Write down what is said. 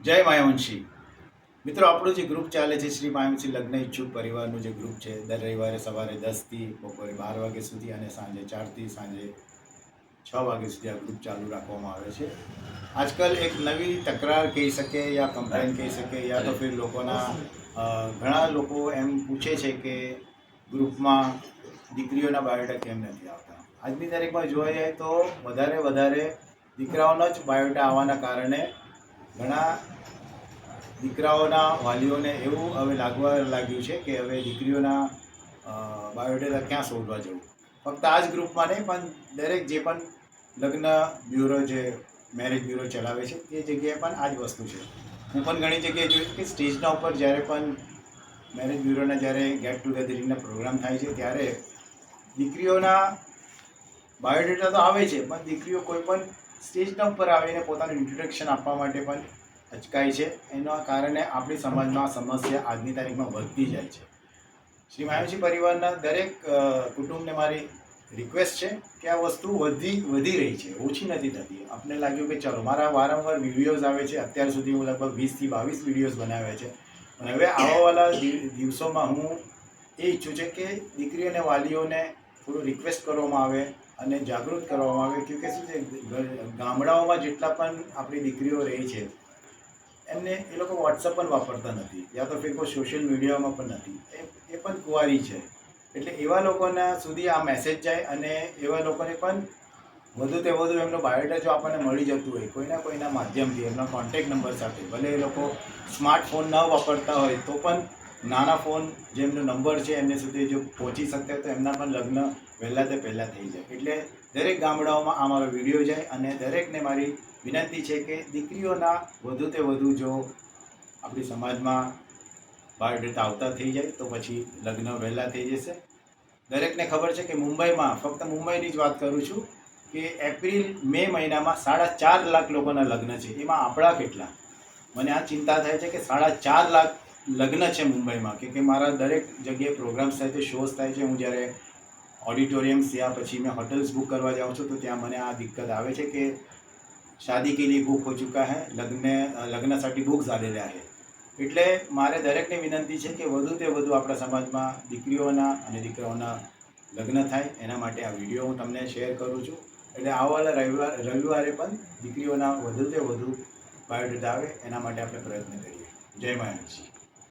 જય માયાવંશી. મિત્રો, આપણું જે ગ્રુપ ચાલે છે, શ્રી માયાવંશી લગ્ન ઈચ્છુક પરિવારનું જે ગ્રુપ છે, દર રવિવારે સવારે દસથી બપોરે બાર વાગ્યા સુધી અને સાંજે ચારથી સાંજે છ વાગ્યા સુધી આ ગ્રુપ ચાલુ રાખવામાં આવે છે. આજકાલ એક નવી તકરાર કહી શકે યા કમ્પ્લેન કહી શકે યા તો ફિર લોકોના ઘણા લોકો એમ પૂછે છે કે ગ્રુપમાં દીકરીઓના બાયોડા કેમ નથી આવતા? આજની તારીખમાં જોવા જાય તો વધારે વધારે દીકરાઓનો જ બાયોડા આવવાના કારણે ઘણા દીકરાઓના વાલીઓને એવું હવે લાગવા લાગ્યું છે કે હવે દીકરીઓના બાયોડેટા ક્યાં શોધવા જવું? ફક્ત આ જ ગ્રુપમાં નહીં, પણ દરેક જે પણ લગ્ન બ્યુરો જે, મેરેજ બ્યુરો ચલાવે છે તે જગ્યાએ પણ આ જ વસ્તુ છે. હું પણ ઘણી જગ્યાએ જોયું કે સ્ટેજના ઉપર જ્યારે પણ મેરેજ બ્યુરોના જ્યારે ગેટ ટુગેધરિંગના પ્રોગ્રામ થાય છે, ત્યારે દીકરીઓના બાયોડેટા તો આવે છે, પણ દીકરીઓ કોઈ પણ સ્ટેજના ઉપર આવીને પોતાનું ઇન્ટ્રોડક્શન આપવા માટે પણ અચકાય છે. એના કારણે આપણી સમાજમાં સમસ્યા આજની તારીખમાં વધતી જાય છે. શ્રી માયાવજી પરિવારના દરેક કુટુંબને મારી રિક્વેસ્ટ છે કે આ વસ્તુ વધી વધી રહી છે. ઓછી નથી થતી. આપને લાગ્યું કે ચલો, મારા વારંવાર વિડીયોઝ આવે છે. અત્યાર સુધી હું લગભગ વીસથી બાવીસ વિડીયોઝ બનાવ્યા છે. અને હવે આવવાવાળા દિવસોમાં હું એ ઈચ્છું છે કે દીકરી અને વાલીઓને થોડું રિક્વેસ્ટ કરવામાં આવે અને જાગૃત કરવામાં આવે કે શું છે ગામડાઓમાં જેટલા પણ આપણી દીકરીઓ રહી છે, એમને એ લોકો વોટ્સઅપ પણ વાપરતા નથી, યા તો ફિર કોઈ સોશિયલ મીડિયામાં પણ નથી. એ એ પણ કુંવારી છે. એટલે એવા લોકોના સુધી આ મેસેજ જાય અને એવા લોકોને પણ વધુ તે વધુ એમનો બાયોડેટા જો આપણને મળી જતું હોય, કોઈના કોઈના માધ્યમથી, એમના કોન્ટેક નંબર સાથે, ભલે એ લોકો સ્માર્ટફોન ન વાપરતા હોય, તો પણ નાના ફોન જેમનો નંબર છે, એમને સુધી જો પહોંચી હોય તો એમના પણ લગ્ન વહેલા તે પહેલાં થઈ જાય. એટલે દરેક ગામડાઓમાં આ મારો વીડિયો જાય અને દરેકને મારી વિનંતી છે કે દીકરીઓના વધુ તે વધુ જો આપણી સમાજમાં બાયોડેટા આવતા થઈ જાય, તો પછી લગ્ન વહેલા થઈ જશે. દરેકને ખબર છે કે મુંબઈમાં, ફક્ત મુંબઈની જ વાત કરું છું કે એપ્રિલ, મે મહિનામાં સાડા ચાર લાખ લોકોના લગ્ન છે. એમાં આપણા કેટલા? મને આ ચિંતા થાય છે કે સાડા ચાર લાખ લગ્ન છે મુંબઈમાં કે કે મારા દરેક જગ્યાએ પ્રોગ્રામ્સ થાય છે શોઝ થાય છે. હું જ્યારે ઓડિટોરિયમ્સ યા પછી મેં હોટલ્સ બુક કરવા જાઉં છું તો ત્યાં મને આ દિક્કત આવે છે કે શાદી કે લીએ બુક હો ચૂકા હૈ, લગ્ન લગ્નાसाठी બુક झालेल्या છે એટલે મારે દરેકને વિનંતી છે કે વધુ તે વધુ આપણા સમાજમાં દીકરીઓના અને દીકરાઓના લગ્ન થાય. એના માટે આ વીડિયો હું તમને શેર કરું છું. એટલે આવવાના રવિવાર, રવિવારે પણ દીકરીઓના વધુ તે વધુ બાયોડેટા આવે. એના માટે આપણે પ્રયત્ન કરીએ. જય માયાજી.